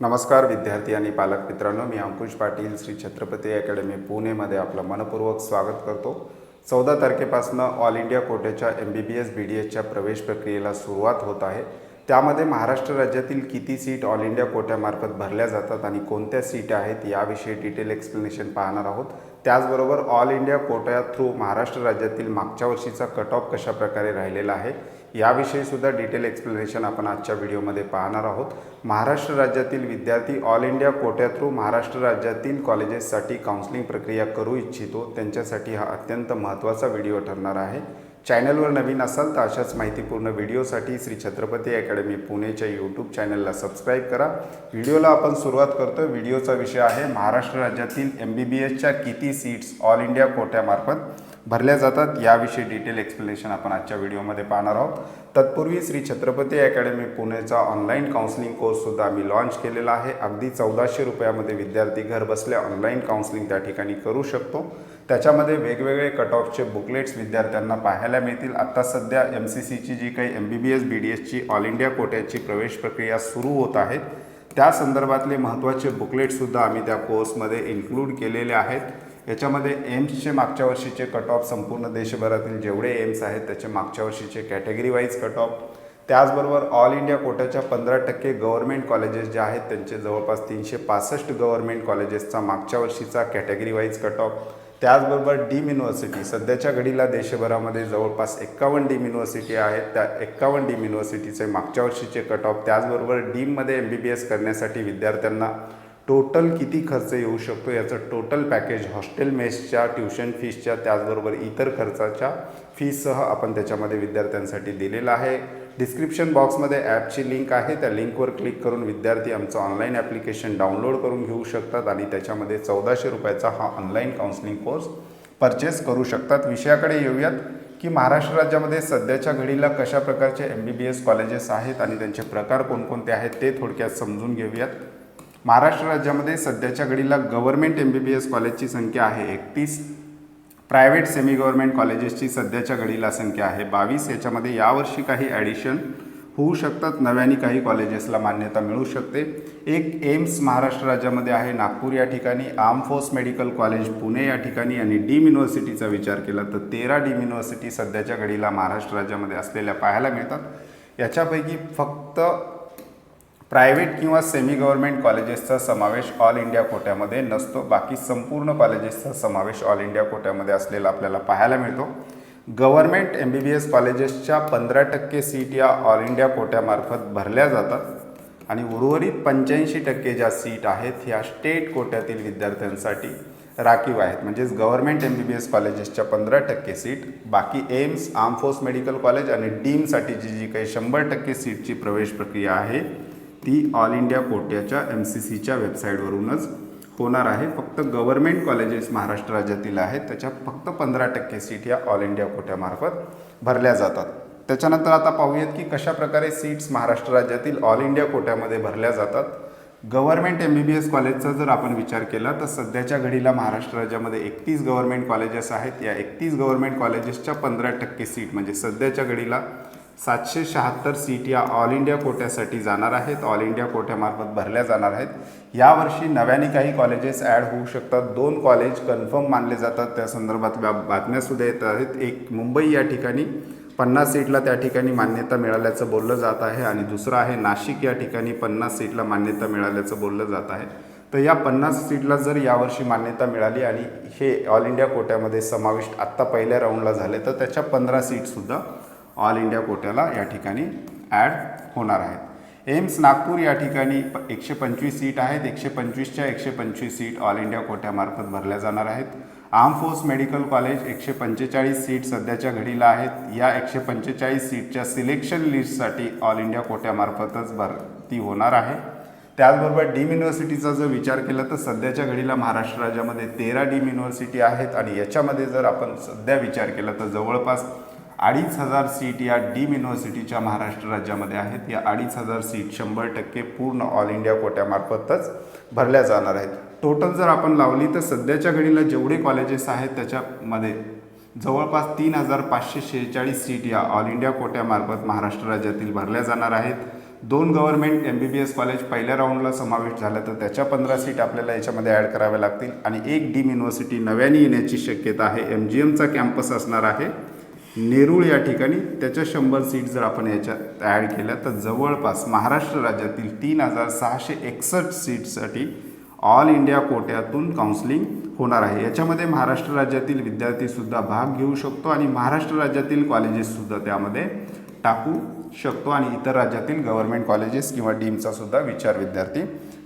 नमस्कार विद्यार्थी आणि पालक मित्रांनो मी अंकुश पाटील श्री छत्रपती अकॅडमी पुणेमध्ये आपलं मनपूर्वक स्वागत करतो. चौदा तारखेपासून all India कोट्याच्या M B B S B D एसच्या प्रवेश प्रक्रियेला सुरुवात होत आहे. त्यामध्ये महाराष्ट्र राज्यातील किती सीट ऑल इंडिया कोट्यामार्फत भरल्या जातात आणि कोणत्या सीट आहेत याविषयी डिटेल एक्सप्लेनेशन पाहणार आहोत. त्याचबरोबर ऑल इंडिया कोट्या थ्रू महाराष्ट्र राज्यातील मागच्या वर्षीचा कट ऑफ कशा प्रकारे राहिलेला आहे याविषयीसुद्धा डिटेल एक्सप्लेनेशन आपण आजच्या व्हिडिओमध्ये पाहणार आहोत. महाराष्ट्र राज्यातील विद्यार्थी ऑल इंडिया कोट्या थ्रू महाराष्ट्र राज्यातील कॉलेजेससाठी काउन्सिलिंग प्रक्रिया करू इच्छितो त्यांच्यासाठी हा अत्यंत महत्त्वाचा व्हिडिओ ठरणार आहे. चॅनलवर नवीन असाल तर अशाच माहितीपूर्ण व्हिडिओसाठी श्री छत्रपती अकॅडमी पुणेच्या यूट्यूब चॅनलला सबस्क्राईब करा. व्हिडिओला आपण सुरुवात करतो. व्हिडिओचा विषय आहे महाराष्ट्र राज्यातील एम बी बी एसच्या किती सीट्स ऑल इंडिया कोट्यामार्फत? भरल्या जातात. याविषयी डिटेल एक्सप्लेनेशन आपण आजच्या व्हिडिओमध्ये पाहणार आहोत. तत्पूर्वी श्री छत्रपती अकॅडमी पुणेचा ऑनलाईन काउन्सिलिंग कोर्ससुद्धा आम्ही लॉन्च केलेला आहे. अगदी चौदाशे रुपयामध्ये विद्यार्थी घर बसल्या ऑनलाईन काउन्सिलिंग त्या ठिकाणी करू शकतो. त्याच्यामध्ये वेगवेगळे कट ऑफचे बुकलेट्स विद्यार्थ्यांना पाहायला मिळतील. आत्ता सध्या एम सी सीची जी काही M B B S B D एसची ऑल इंडिया कोट्याची प्रवेश प्रक्रिया सुरू होत आहे. त्या संदर्भातले महत्त्वाचे बुकलेटसुद्धा आम्ही त्या कोर्समध्ये इन्क्लूड केलेले आहेत. याच्यामध्ये एम्सचे मागच्या वर्षीचे कट ऑफ संपूर्ण देशभरातील जेवढे एम्स आहेत त्याचे मागच्या वर्षीचे कॅटेगरी वाईज कट ऑफ त्याचबरोबर ऑल इंडिया कोट्याच्या पंधरा टक्के गव्हर्मेंट कॉलेजेस जे आहेत त्यांचे जवळपास तीनशे पासष्ट गव्हर्मेंट कॉलेजेसचा मागच्या वर्षीचा कॅटेगरी वाईज कट ऑफ त्याचबरोबर डीम युनिव्हर्सिटी सध्याच्या घडीला देशभरामध्ये जवळपास एक्कावन्न डीम युनिव्हर्सिटी आहेत त्या एक्कावन्न डीम युनिव्हर्सिटीचे मागच्या वर्षीचे कट ऑफ त्याचबरोबर डीममध्ये एम बी बी एस करण्यासाठी विद्यार्थ्यांना टोटल किती खर्च येऊ शकतो याचं टोटल पॅकेज हॉस्टेल मेसच्या ट्युशन फीसच्या त्याचबरोबर इतर खर्चाच्या फीससह आपण त्याच्यामध्ये विद्यार्थ्यांसाठी दिलेलं आहे. डिस्क्रिप्शन बॉक्समध्ये ॲपची लिंक आहे. त्या लिंकवर क्लिक करून विद्यार्थी आमचं ऑनलाईन ॲप्लिकेशन डाउनलोड करून घेऊ शकतात आणि त्याच्यामध्ये चौदाशे रुपयाचा हा ऑनलाईन काउन्सिलिंग कोर्स परचेस करू शकतात. विषयाकडे येऊयात की महाराष्ट्र राज्यामध्ये सध्याच्या घडीला कशा प्रकारचे M B B S colleges आहेत आणि त्यांचे प्रकार कोणकोणते आहेत ते थोडक्यात समजून घेऊयात. महाराष्ट्र राज्यामध्ये सध्याच्या घडीला government M B B S कॉलेजची संख्या आहे एकतीस. प्रायव्हेट सेमी गव्हर्मेंट कॉलेजेसची सध्याच्या घडीला संख्या आहे बावीस. याच्यामध्ये यावर्षी काही ॲडिशन होऊ शकतात. नव्याने काही कॉलेजेसला मान्यता मिळू शकते. एक एम्स महाराष्ट्र राज्यामध्ये आहे. नागपूर या ठिकाणी arm force medical college Pune या ठिकाणी आणि डीम युनिव्हर्सिटीचा विचार केला तर तेरा डीम युनिव्हर्सिटी सध्याच्या घडीला महाराष्ट्र राज्यामध्ये असलेल्या पाहायला मिळतात. याच्यापैकी फक्त प्रायव्हेट किंवा सेमी गव्हर्मेंट कॉलेजेसचा समावेश ऑल इंडिया कोट्यामध्ये नसतो. बाकी संपूर्ण कॉलेजेसचा समावेश ऑल इंडिया कोट्यामध्ये असलेला आपल्याला पाहायला मिळतो. Government M B B S कॉलेजेसच्या पंधरा टक्के सीट या ऑल इंडिया कोट्यामार्फत भरल्या जातात आणि उर्वरित पंच्याऐंशी टक्के ज्या सीट आहेत ह्या स्टेट कोट्यातील विद्यार्थ्यांसाठी राखीव आहेत. म्हणजेच government M B B S कॉलेजेसच्या पंधरा टक्के सीट बाकी AIIMS arm force medical college आणि डीमसाठीची जी काही शंभर टक्के सीटची प्रवेश प्रक्रिया आहे ती ऑल इंडिया कोट्याच्या एम सी सीच्या वेबसाईटवरूनच होणार आहे. फक्त गव्हर्मेंट कॉलेजेस महाराष्ट्र राज्यातील आहेत. त्याच्या फक्त पंधरा टक्के सीट या ऑल इंडिया कोट्यामार्फत भरल्या जातात. त्याच्यानंतर आता पाहूयात की कशा प्रकारे सीट्स महाराष्ट्र राज्यातील ऑल इंडिया कोट्यामध्ये भरल्या जातात. Government M B B S कॉलेजचा जर आपण विचार केला तर सध्याच्या घडीला महाराष्ट्र राज्यामध्ये एकतीस गव्हर्मेंट कॉलेजेस आहेत. या एकतीस गव्हर्मेंट कॉलेजेसच्या पंधरा टक्के सीट म्हणजे सध्याच्या घडीला सातशे शहात्तर सीट या ऑल इंडिया कोट्यासाठी जाणार आहेत. ऑल इंडिया कोट्यामार्फत भरल्या जाणार आहेत. यावर्षी नव्याने काही कॉलेजेस ॲड होऊ शकतात. दोन कॉलेज कन्फर्म मानले जातात. त्या संदर्भात बातम्यासुद्धा येत आहेत. एक मुंबई या ठिकाणी. पन्नास सीटला त्या ठिकाणी मान्यता मिळाल्याचं बोललं जात आहे आणि दुसरं आहे नाशिक या ठिकाणी पन्नास सीटला मान्यता मिळाल्याचं बोललं जात आहे. तर या पन्नास सीटला जर यावर्षी मान्यता मिळाली आणि हे ऑल इंडिया कोट्यामध्ये समाविष्ट आत्ता पहिल्या राऊंडला झाले तर त्याच्या पंधरा सीटसुद्धा ऑल इंडिया कोट्याला या ठिकाणी ॲड होणार आहेत. एम्स नागपूर या ठिकाणी एकशे पंचवीस सीट आहेत. एकशे पंचवीसच्या एकशे पंचवीस सीट ऑल इंडिया कोट्यामार्फत भरल्या जाणार आहेत. आर्म फोर्स मेडिकल कॉलेज एकशे पंचेचाळीस सीट सध्याच्या घडीला आहेत. या एकशे पंचेचाळीस सीटच्या सिलेक्शन लिस्टसाठी ऑल इंडिया कोट्यामार्फतच भरती होणार आहे. त्याचबरोबर डीम युनिव्हर्सिटीचा जर विचार केला तर सध्याच्या घडीला महाराष्ट्र राज्यामध्ये तेरा डीम युनिव्हर्सिटी आहेत आणि याच्यामध्ये जर आपण सध्या विचार केला तर जवळपास अडीच हजार सीट या डीम युनिव्हर्सिटीच्या महाराष्ट्र राज्यामध्ये आहेत. या अडीच हजार सीट शंभर टक्के पूर्ण ऑल इंडिया कोट्यामार्फतच भरल्या जाणार आहेत. टोटल जर आपण लावली तर सध्याच्या घडीला जेवढे कॉलेजेस आहेत त्याच्यामध्ये जवळपास तीन हजार पाचशे शेहेचाळीस सीट या ऑल इंडिया कोट्यामार्फत महाराष्ट्र राज्यातील भरल्या जाणार आहेत. दोन government M B B S college पहिल्या राऊंडला समावेश झाला तर त्याच्या पंधरा सीट आपल्याला याच्यामध्ये ॲड कराव्या लागतील. आणि एक डीम युनिव्हर्सिटी नव्याने येण्याची शक्यता आहे. एम जी एमचा कॅम्पस असणार आहे. नेरूळ या ठिकाणी त्याच्या शंभर सीट जर आपण याच्यात ॲड केल्या तर जवळपास महाराष्ट्र राज्यातील तीन हजार सहाशे एकसष्ट सीट्ससाठी ऑल इंडिया कोट्यातून काउन्सिलिंग होणार आहे. याच्यामध्ये महाराष्ट्र राज्यातील विद्यार्थीसुद्धा भाग घेऊ शकतो आणि महाराष्ट्र राज्यातील कॉलेजेससुद्धा त्यामध्ये टाकू शकतो आणि इतर राज्यातील गव्हर्नमेंट कॉलेजेस किंवा डीमचासुद्धा विचार विद्यार्थी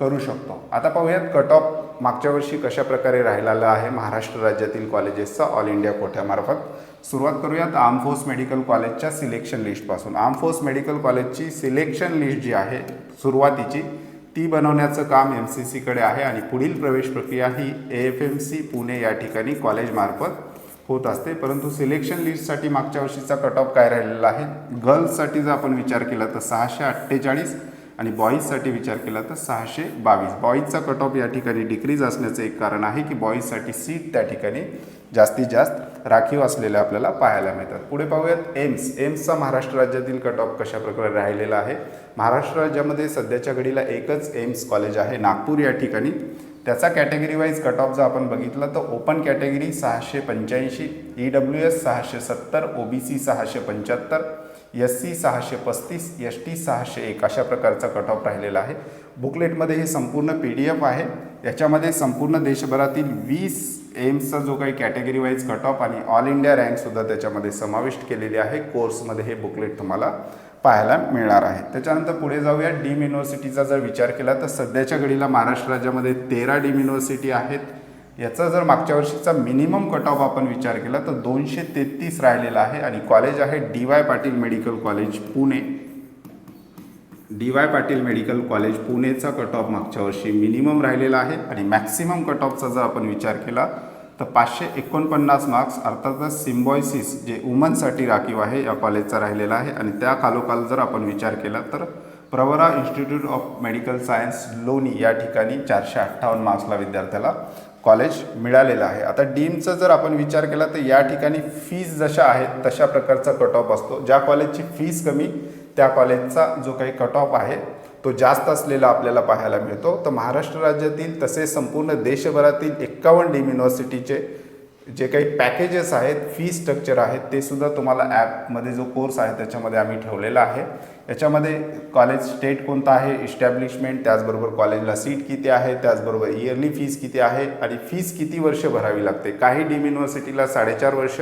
करू शकतो. आता पाहूयात कट ऑफ मागच्या वर्षी कशा प्रकारे राहिलेला आहे महाराष्ट्र राज्यातील कॉलेजेसचा ऑल इंडिया कोट्यामार्फत सुरुवात करूयात आर्मफोर्स मेडिकल कॉलेजच्या सिलेक्शन लिस्टपासून. आर्मफोर्स मेडिकल कॉलेजची सिलेक्शन लिस्ट जी आहे सुरुवातीची ती बनवण्याचं काम एम सी सीकडे आहे आणि पुढील प्रवेश प्रक्रिया ही A F M C Pune या ठिकाणी कॉलेजमार्फत होत असते. परंतु सिलेक्शन लिस्टसाठी मागच्या वर्षीचा कट ऑफ काय राहिलेला आहे? गर्ल्ससाठी जर आपण विचार केला तर सहाशे अठ्ठेचाळीस आणि बॉईजसाठी विचार केला तर सहाशे बावीस. बॉईजचा कट ऑफ या ठिकाणी डिक्रीज असण्याचं एक कारण आहे की बॉईजसाठी सीट त्या ठिकाणी जास्तीत जास्त राखीव असलेल्या आपल्याला पाहायला मिळतात. पुढे पाहूयात एम्स एम्सचा महाराष्ट्र राज्यातील कट ऑफ कशा प्रकारे राहिलेला आहे? महाराष्ट्र राज्यामध्ये सध्याच्या घडीला एकच एम्स कॉलेज आहे नागपूर या ठिकाणी. त्याचा कॅटेगरी वाईज कट ऑफ जर आपण बघितला तर ओपन कॅटेगरी सहाशे पंच्याऐंशी ई डब्ल्यू एस सहाशे सत्तर ओ बी सी सहाशे पंच्याहत्तर एस सी सहाशे पस्तीस एस टी सहाशे एक अशा प्रकारचा कट ऑफ राहिलेला आहे. बुकलेटमध्ये हे संपूर्ण पी डी एफ आहे. याच्यामध्ये संपूर्ण देशभरातील वीस एम्सचा जो काही कॅटेगरी वाईज कट ऑफ आणि ऑल इंडिया रँकसुद्धा त्याच्यामध्ये समाविष्ट केलेली आहे. कोर्समध्ये हे बुकलेट तुम्हाला पाहायला मिळणार आहे. त्याच्यानंतर पुढे जाऊया. डीम युनिव्हर्सिटीचा जर विचार केला तर सध्याच्या घडीला महाराष्ट्र राज्यामध्ये तेरा डीम युनिव्हर्सिटी आहेत. याचा जर मागच्या वर्षीचा मिनिमम कट ऑफ आपण विचार केला तर दोनशे तेहतीस राहिलेला आहे आणि कॉलेज आहे D Y Patil medical college Pune. D Y Patil medical college पुणेचा cut off मागच्या वर्षी मिनिमम राहिलेला आहे आणि मॅक्सिमम कट ऑफचा जर आपण विचार केला तर पाचशे एकोणपन्नास मार्क्स अर्थातच सिम्बॉयसिस जे वुमनसाठी राखीव आहे या कॉलेजचा राहिलेला आहे. आणि त्या खालोखाल जर आपण विचार केला तर Pravara institute of medical science Loni या ठिकाणी चारशे अठ्ठावन्न मार्क्सला विद्यार्थ्याला कॉलेज मिळालेलं आहे. आता डीमचा जर आपण विचार केला तर या ठिकाणी फीज जशा आहेत तशा प्रकारचा कट ऑफ असतो. ज्या कॉलेजची फीज कमी त्या कॉलेजचा जो काही कट ऑफ आहे तो जास्त असलेला आपल्याला पाहायला मिळतो. तर महाराष्ट्र राज्यातील तसेच संपूर्ण देशभरातील एक्कावन्न डीम युनिव्हर्सिटीचे जे काही पॅकेजेस आहेत फी स्ट्रक्चर आहेत ते सुद्धा तुम्हाला ॲपमध्ये जो कोर्स आहे त्याच्यामध्ये आम्ही ठेवलेला आहे. याच्यामध्ये कॉलेज स्टेट कोणता आहे इस्टॅब्लिशमेंट त्याचबरोबर कॉलेजला सीट किती आहे त्याचबरोबर इयरली फीस किती आहे आणि फीस किती वर्ष भरावी लागते? काही डीम युनिव्हर्सिटीला साडेचार वर्ष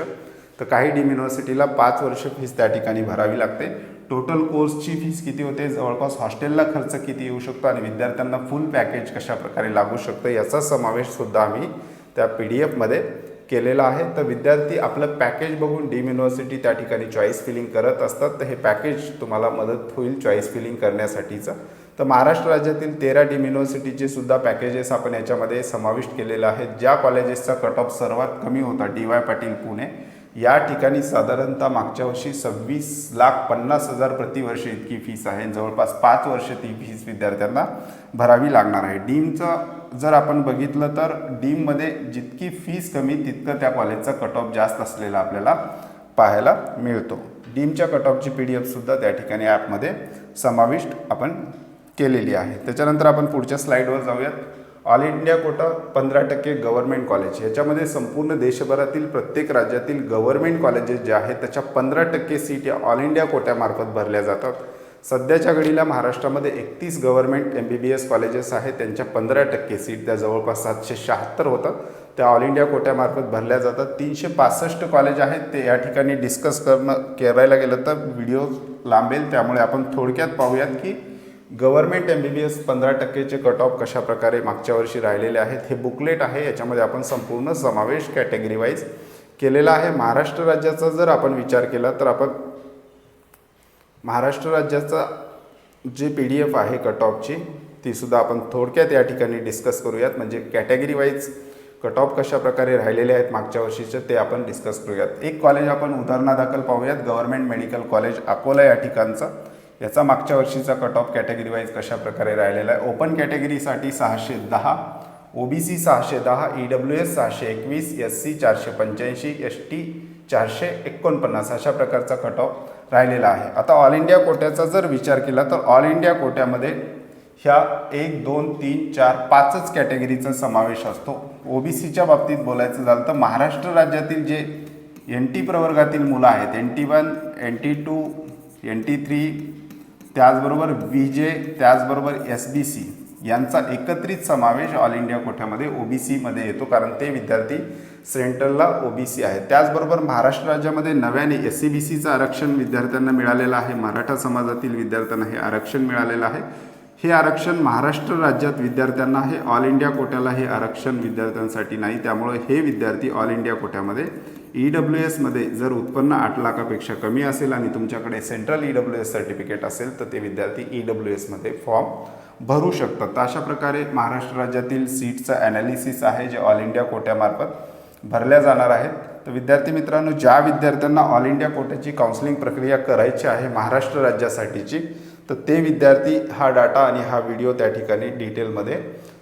तर काही डीम युनिव्हर्सिटीला पाच वर्ष फीस त्या ठिकाणी भरावी लागते. टोटल कोर्सची फीस किती होते? जवळपास हॉस्टेलला खर्च किती येऊ शकतो आणि विद्यार्थ्यांना फुल पॅकेज कशा प्रकारे लागू शकतं याचा समावेशसुद्धा आम्ही त्या पी डी एफमध्ये केलेला आहे. तर विद्यार्थी आपलं पॅकेज बघून डीम युनिव्हर्सिटी त्या ठिकाणी चॉईस फिलिंग करत असतात. तर हे पॅकेज तुम्हाला मदत होईल चॉईस फिलिंग करण्यासाठीचं. तर महाराष्ट्र राज्यातील तेरा डीम युनिव्हर्सिटीचे सुद्धा पॅकेजेस आपण याच्यामध्ये समाविष्ट केलेलं आहे. ज्या कॉलेजेसचा कट ऑफ सर्वात कमी होता डी वाय पाटील पुणे. या ठिकाणी साधारणतः मागच्या वर्षी सव्वीस लाख पन्नास हजार प्रतिवर्ष इतकी फीस आहे. जवळपास पाच वर्ष ती फीस विद्यार्थ्यांना भरावी लागणार आहे. डीमचं जर आपण बघितलं तर डीममध्ये जितकी फीस कमी तितकं त्या कॉलेजचा कट ऑफ जास्त असलेला आपल्याला पाहायला मिळतो. डीमच्या कट ऑफची पी डी एफसुद्धा त्या ठिकाणी ॲपमध्ये समाविष्ट आपण केलेली आहे. त्याच्यानंतर आपण पुढच्या स्लाईडवर जाऊयात. ऑल इंडिया कोटा पंधरा टक्के गव्हर्नमेंट कॉलेज याच्यामध्ये संपूर्ण देशभरातील प्रत्येक राज्यातील गव्हर्नमेंट कॉलेजेस जे आहेत त्याच्या पंधरा टक्के सीट या ऑल इंडिया कोट्यामार्फत भरल्या जातात. सध्याच्या घडीला महाराष्ट्रामध्ये एकतीस government M B B S colleges आहेत. त्यांच्या पंधरा टक्के सीट त्या जवळपास सातशे शहात्तर होतात. त्या ऑल इंडिया कोट्यामार्फत भरल्या जातात. तीनशे पासष्ट कॉलेज आहेत. ते या ठिकाणी डिस्कस करणं करायला गेलं तर व्हिडिओ लांबेल. त्यामुळे आपण थोडक्यात पाहूयात की government M B B S पंधरा टक्केचे कट ऑफ कशाप्रकारे मागच्या वर्षी राहिलेले आहेत हे बुकलेट आहे. याच्यामध्ये आपण संपूर्ण समावेश कॅटेगरी वाईज केलेला आहे. महाराष्ट्र राज्याचा जर आपण विचार केला तर आपण महाराष्ट्र राज्याचा जे पी डी एफ आहे कट ऑफची तीसुद्धा आपण थोडक्यात या ठिकाणी डिस्कस करूयात. म्हणजे कॅटेगरी वाईज कट ऑफ कशा प्रकारे राहिलेले आहेत मागच्या वर्षीचे ते आपण डिस्कस करूयात. एक कॉलेज आपण उदाहरणादाखल पाहूयात गव्हर्नमेंट मेडिकल कॉलेज अकोला या ठिकाणचा. याचा मागच्या वर्षीचा कट ऑफ कॅटेगरी वाईज कशा प्रकारे राहिलेला आहे? ओपन कॅटेगरीसाठी सहाशे दहा ओ बी सी सहाशे दहा ई डब्ल्यू एस सहाशे एकवीस एस सी चारशे पंच्याऐंशी एस टी चारशे एकोणपन्नास अशा प्रकारचा कट ऑफ राहिलेला आहे. आता ऑल इंडिया कोट्याचा जर विचार केला तर ऑल इंडिया कोट्यामध्ये ह्या एक दोन तीन चार पाचच कॅटेगरीचा समावेश असतो. ओबीसीच्या बाबतीत बोलायचं झालं तर महाराष्ट्र राज्यातील जे एन टी प्रवर्गातील मुलं आहेत N T one N T two N T three त्याचबरोबर बी जे त्याचबरोबर एस बी सी यांचा एकत्रित समावेश ऑल इंडिया कोठ्यामध्ये ओबीसीमध्ये येतो कारण ते विद्यार्थी सेंट्रलला ओबीसी आहेत. त्याचबरोबर महाराष्ट्र राज्यामध्ये नव्याने एस सी बी सीचं आरक्षण विद्यार्थ्यांना मिळालेलं आहे. मराठा समाजातील विद्यार्थ्यांना हे आरक्षण मिळालेलं आहे. हे आरक्षण महाराष्ट्र राज्यात विद्यार्थ्यांना आहे. ऑल इंडिया कोट्याला हे आरक्षण विद्यार्थ्यांसाठी नाही. त्यामुळे हे विद्यार्थी ऑल इंडिया कोट्यामध्ये ई डब्ल्यू एसमध्ये जर उत्पन्न आठ लाखापेक्षा कमी असेल आणि तुमच्याकडे central E W S certificate असेल तर ते विद्यार्थी ई डब्ल्यू एसमध्ये फॉर्म भरू शकतात. तर अशा प्रकारे महाराष्ट्र राज्यातील सीटचं ॲनालिसिस आहे जे ऑल इंडिया कोट्यामार्फत भरल्या जाणार आहेत. तर विद्यार्थी मित्रांनो ज्या विद्यार्थ्यांना ऑल इंडिया कोट्याची काउन्सिलिंग प्रक्रिया करायची आहे महाराष्ट्र राज्यासाठीची तर ते विद्यार्थी हा डाटा आणि हा व्हिडिओ त्या ठिकाणी डिटेलमध्ये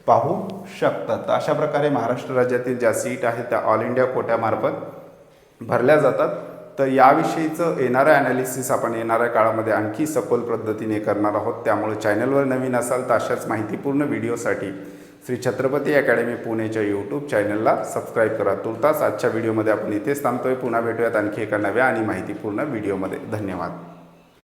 पाहू शकतात. तर अशा प्रकारे महाराष्ट्र राज्यातील ज्या सीट आहेत त्या ऑल इंडिया कोट्यामार्फत भरल्या जातात. तर याविषयीचं येणारं ॲनालिसिस आपण येणाऱ्या काळामध्ये आणखी सखोल पद्धतीने करणार आहोत. त्यामुळे चॅनलवर नवीन असाल तर अशाच माहितीपूर्ण व्हिडिओसाठी श्री छत्रपती अकॅडमी पुणेच्या यूट्यूब चॅनलला सबस्क्राईब करा. तुर्तास आजच्या व्हिडिओमध्ये आपण इथेच थांबतोय. पुन्हा भेटूयात आणखी एका नव्या आणि माहितीपूर्ण व्हिडिओमध्ये धन्यवाद.